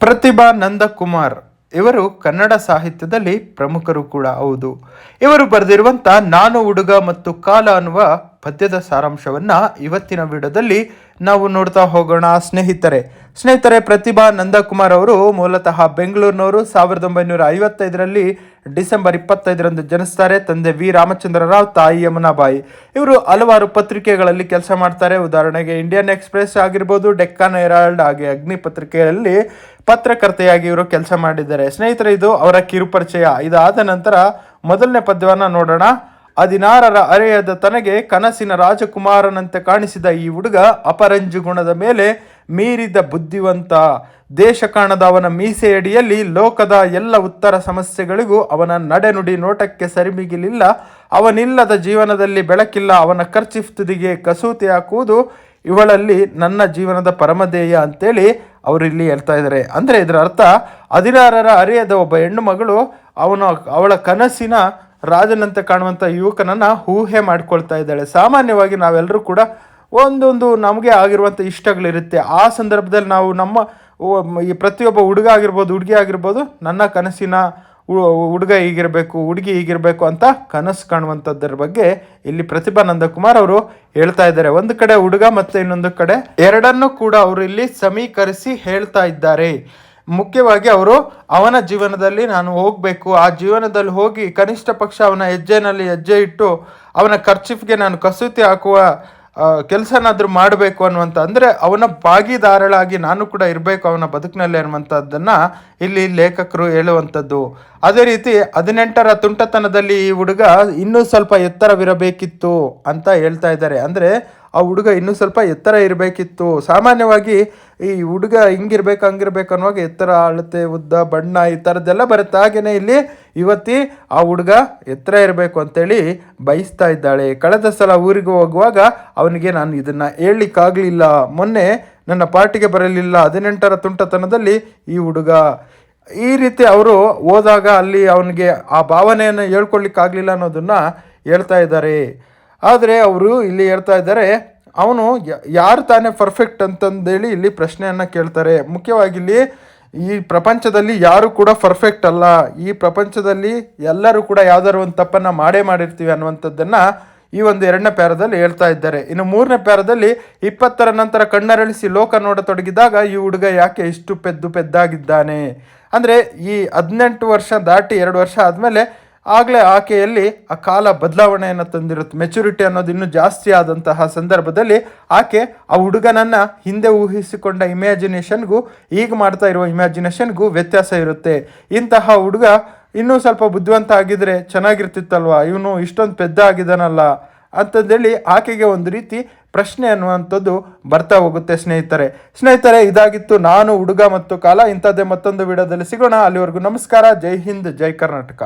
ಪ್ರತಿಭಾ ನಂದಕುಮಾರ್. ಇವರು ಕನ್ನಡ ಸಾಹಿತ್ಯದಲ್ಲಿ ಪ್ರಮುಖರು ಕೂಡ ಹೌದು. ಇವರು ಬರೆದಿರುವಂಥ ನಾನು ಹುಡುಗ ಮತ್ತು ಕಾಲ ಅನ್ನುವ ಪದ್ಯದ ಸಾರಾಂಶವನ್ನ ಇವತ್ತಿನ ವಿಡಿಯೋದಲ್ಲಿ ನಾವು ನೋಡ್ತಾ ಹೋಗೋಣ. ಸ್ನೇಹಿತರೆ ಸ್ನೇಹಿತರೆ, ಪ್ರತಿಭಾ ನಂದಕುಮಾರ್ ಅವರು ಮೂಲತಃ ಬೆಂಗಳೂರಿನವರು ಸಾವಿರದ ಒಂಬೈನೂರ ಐವತ್ತೈದರಲ್ಲಿ ಡಿಸೆಂಬರ್ ಇಪ್ಪತ್ತೈದರಂದು ಜನಿಸ್ತಾರೆ. ತಂದೆ ವಿ. ರಾಮಚಂದ್ರ ರಾವ್, ತಾಯಿ ಯಮುನಾಬಾಯಿ. ಇವರು ಹಲವಾರು ಪತ್ರಿಕೆಗಳಲ್ಲಿ ಕೆಲಸ ಮಾಡ್ತಾರೆ. ಉದಾಹರಣೆಗೆ, ಇಂಡಿಯನ್ ಎಕ್ಸ್ಪ್ರೆಸ್ ಆಗಿರ್ಬೋದು, ಡೆಕ್ಕನ್ ಹೆರಾಲ್ಡ್ ಹಾಗೆ ಅಗ್ನಿ ಪತ್ರಿಕೆಯಲ್ಲಿ ಪತ್ರಕರ್ತೆಯಾಗಿ ಇವರು ಕೆಲಸ ಮಾಡಿದ್ದಾರೆ. ಸ್ನೇಹಿತರೆ, ಇದು ಅವರ ಕಿರುಪರಿಚಯ. ಇದಾದ ನಂತರ ಮೊದಲನೇ ಪದ್ಯವನ್ನು ನೋಡೋಣ. ಹದಿನಾರರ ಅರೆಯದ ತನಗೆ ಕನಸಿನ ರಾಜಕುಮಾರನಂತೆ ಕಾಣಿಸಿದ ಈ ಹುಡುಗ ಅಪರಂಜು ಗುಣದ ಮೇಲೆ ಮೀರಿದ ಬುದ್ಧಿವಂತ. ದೇಶ ಕಾಣದ ಅವನ ಮೀಸೆಯಡಿಯಲ್ಲಿ ಲೋಕದ ಎಲ್ಲ ಉತ್ತರ ಸಮಸ್ಯೆಗಳಿಗೂ ಅವನ ನಡೆನುಡಿ ನೋಟಕ್ಕೆ ಸರಿಮಿಗಿಲಿಲ್ಲ. ಅವನಿಲ್ಲದ ಜೀವನದಲ್ಲಿ ಬೆಳಕಿಲ್ಲ, ಅವನ ಖರ್ಚಿಫ್ ತುದಿಗೆ ಕಸೂತಿ ಹಾಕುವುದು ಇವಳಲ್ಲಿ ನನ್ನ ಜೀವನದ ಪರಮಧೇಯ ಅಂತೇಳಿ ಅವರು ಇಲ್ಲಿ ಹೇಳ್ತಾ ಇದ್ದಾರೆ. ಅಂದರೆ ಇದರ ಅರ್ಥ, ಹದಿನಾರರ ಅರಿಯದ ಒಬ್ಬ ಹೆಣ್ಣು ಮಗಳು ಅವನ, ಅವಳ ಕನಸಿನ ರಾಜನಂತೆ ಕಾಣುವಂಥ ಯುವಕನನ್ನು ಊಹೆ ಮಾಡ್ಕೊಳ್ತಾ ಇದ್ದಾಳೆ. ಸಾಮಾನ್ಯವಾಗಿ ನಾವೆಲ್ಲರೂ ಕೂಡ ಒಂದೊಂದು ನಮಗೆ ಆಗಿರುವಂಥ ಇಷ್ಟಗಳಿರುತ್ತೆ. ಆ ಸಂದರ್ಭದಲ್ಲಿ ನಾವು ನಮ್ಮ ಈ ಪ್ರತಿಯೊಬ್ಬ ಹುಡುಗ ಆಗಿರ್ಬೋದು, ಹುಡುಗಿ ಆಗಿರ್ಬೋದು, ನನ್ನ ಕನಸಿನ ಹುಡುಗ ಹೀಗಿರಬೇಕು, ಹುಡುಗಿ ಹೀಗಿರಬೇಕು ಅಂತ ಕನಸು ಕಾಣುವಂಥದ್ದರ ಬಗ್ಗೆ ಇಲ್ಲಿ ಪ್ರತಿಭಾ ನಂದಕುಮಾರ್ ಅವರು ಹೇಳ್ತಾ ಇದ್ದಾರೆ. ಒಂದು ಕಡೆ ಹುಡುಗ ಮತ್ತು ಇನ್ನೊಂದು ಕಡೆ ಎರಡನ್ನೂ ಕೂಡ ಅವರು ಇಲ್ಲಿ ಸಮೀಕರಿಸಿ ಹೇಳ್ತಾ ಇದ್ದಾರೆ. ಮುಖ್ಯವಾಗಿ ಅವರು, ಅವನ ಜೀವನದಲ್ಲಿ ನಾನು ಹೋಗಬೇಕು. ಆ ಜೀವನದಲ್ಲಿ ಹೋಗಿ ಕನಿಷ್ಠ ಪಕ್ಷ ಅವನ ಹೆಜ್ಜೆನಲ್ಲಿ ಹೆಜ್ಜೆ ಇಟ್ಟು ಅವನ ಖರ್ಚಿಫ್ಗೆ ನಾನು ಕಸೂತಿ ಹಾಕುವ ಕೆಲಸನಾದರೂ ಮಾಡಬೇಕು ಅನ್ನುವಂಥ ಅಂದರೆ ಅವನ ಭಾಗಿದಾರಳಾಗಿ ನಾನು ಕೂಡ ಇರಬೇಕು ಅವನ ಬದುಕಿನಲ್ಲಿ ಅನ್ನುವಂಥದ್ದನ್ನು ಇಲ್ಲಿ ಲೇಖಕರು ಹೇಳುವಂಥದ್ದು. ಅದೇ ರೀತಿ ಹದಿನೆಂಟರ ತುಂಟತನದಲ್ಲಿ ಈ ಹುಡುಗ ಇನ್ನೂ ಸ್ವಲ್ಪ ಎತ್ತರವಿರಬೇಕಿತ್ತು ಅಂತ ಹೇಳ್ತಾ ಇದ್ದಾರೆ. ಅಂದರೆ ಆ ಹುಡುಗ ಇನ್ನೂ ಸ್ವಲ್ಪ ಎತ್ತರ ಇರಬೇಕಿತ್ತು. ಸಾಮಾನ್ಯವಾಗಿ ಈ ಹುಡುಗ ಹಿಂಗಿರ್ಬೇಕು, ಹಂಗಿರ್ಬೇಕು ಅನ್ನುವಾಗ ಎತ್ತರ, ಅಳತೆ, ಉದ್ದ, ಬಣ್ಣ ಈ ಥರದ್ದೆಲ್ಲ ಬರುತ್ತೆ. ಹಾಗೆಯೇ ಇಲ್ಲಿ ಇವತ್ತಿ ಆ ಹುಡುಗ ಎತ್ತರ ಇರಬೇಕು ಅಂತೇಳಿ ಬಯಸ್ತಾ ಇದ್ದಾಳೆ. ಕಳೆದ ಸಲ ಊರಿಗೆ ಹೋಗುವಾಗ ಅವನಿಗೆ ನಾನು ಇದನ್ನು ಹೇಳಲಿಕ್ಕಾಗಲಿಲ್ಲ. ಮೊನ್ನೆ ನನ್ನ ಪಾರ್ಟಿಗೆ ಬರಲಿಲ್ಲ. ಹದಿನೆಂಟರ ತುಂಟತನದಲ್ಲಿ ಈ ಹುಡುಗ. ಈ ರೀತಿ ಅವರು ಹೋದಾಗ ಅಲ್ಲಿ ಅವನಿಗೆ ಆ ಭಾವನೆಯನ್ನು ಹೇಳ್ಕೊಳ್ಲಿಕ್ಕಾಗಲಿಲ್ಲ ಅನ್ನೋದನ್ನು ಹೇಳ್ತಾ ಇದ್ದಾರೆ. ಆದರೆ ಅವರು ಇಲ್ಲಿ ಹೇಳ್ತಾ ಇದ್ದಾರೆ, ಅವನು ಯಾರು ತಾನೇ ಪರ್ಫೆಕ್ಟ್ ಅಂತಂದೇಳಿ ಇಲ್ಲಿ ಪ್ರಶ್ನೆಯನ್ನು ಕೇಳ್ತಾರೆ. ಮುಖ್ಯವಾಗಿ ಇಲ್ಲಿ ಈ ಪ್ರಪಂಚದಲ್ಲಿ ಯಾರು ಕೂಡ ಪರ್ಫೆಕ್ಟ್ ಅಲ್ಲ. ಈ ಪ್ರಪಂಚದಲ್ಲಿ ಎಲ್ಲರೂ ಕೂಡ ಯಾವ್ದಾದ್ರು ಒಂದು ತಪ್ಪನ್ನು ಮಾಡೇ ಮಾಡಿರ್ತೀವಿ ಅನ್ನುವಂಥದ್ದನ್ನು ಈ ಒಂದು ಎರಡನೇ ಪ್ಯಾರದಲ್ಲಿ ಹೇಳ್ತಾ ಇದ್ದಾರೆ. ಇನ್ನು ಮೂರನೇ ಪ್ಯಾರದಲ್ಲಿ ಇಪ್ಪತ್ತರ ನಂತರ ಕಣ್ಣರಳಿಸಿ ಲೋಕ ನೋಡತೊಡಗಿದಾಗ ಈ ಹುಡುಗ ಯಾಕೆ ಇಷ್ಟು ಪೆದ್ದು ಪೆದ್ದಾಗಿದ್ದಾನೆ? ಅಂದರೆ ಈ ಹದಿನೆಂಟು ವರ್ಷ ದಾಟಿ ಎರಡು ವರ್ಷ ಆದಮೇಲೆ ಆಗಲೇ ಆಕೆಯಲ್ಲಿ ಆ ಕಾಲ ಬದಲಾವಣೆಯನ್ನು ತಂದಿರುತ್ತೆ. ಮೆಚುರಿಟಿ ಅನ್ನೋದು ಇನ್ನೂ ಜಾಸ್ತಿ ಆದಂತಹ ಸಂದರ್ಭದಲ್ಲಿ ಆಕೆ ಆ ಹುಡುಗನನ್ನು ಹಿಂದೆ ಊಹಿಸಿಕೊಂಡ ಇಮ್ಯಾಜಿನೇಷನ್ಗೂ ಈಗ ಮಾಡ್ತಾ ಇರುವ ಇಮ್ಯಾಜಿನೇಷನ್ಗೂ ವ್ಯತ್ಯಾಸ ಇರುತ್ತೆ. ಇಂತಹ ಹುಡುಗ ಇನ್ನೂ ಸ್ವಲ್ಪ ಬುದ್ಧಿವಂತ ಆಗಿದ್ರೆ ಚೆನ್ನಾಗಿರ್ತಿತ್ತಲ್ವಾ? ಇವನು ಇಷ್ಟೊಂದು ಪೆದ್ದ ಆಗಿದ್ದಾನಲ್ಲ ಅಂತಂದೇಳಿ ಆಕೆಗೆ ಒಂದು ರೀತಿ ಪ್ರಶ್ನೆ ಅನ್ನುವಂಥದ್ದು ಬರ್ತಾ ಹೋಗುತ್ತೆ ಸ್ನೇಹಿತರೆ. ಸ್ನೇಹಿತರೆ, ಇದಾಗಿತ್ತು ನಾನು ಹುಡುಗ ಮತ್ತು ಕಾಲ. ಇಂಥದ್ದೇ ಮತ್ತೊಂದು ವಿಡಿಯೋದಲ್ಲಿ ಸಿಗೋಣ. ಅಲ್ಲಿವರೆಗೂ ನಮಸ್ಕಾರ. ಜೈ ಹಿಂದ್, ಜೈ ಕರ್ನಾಟಕ.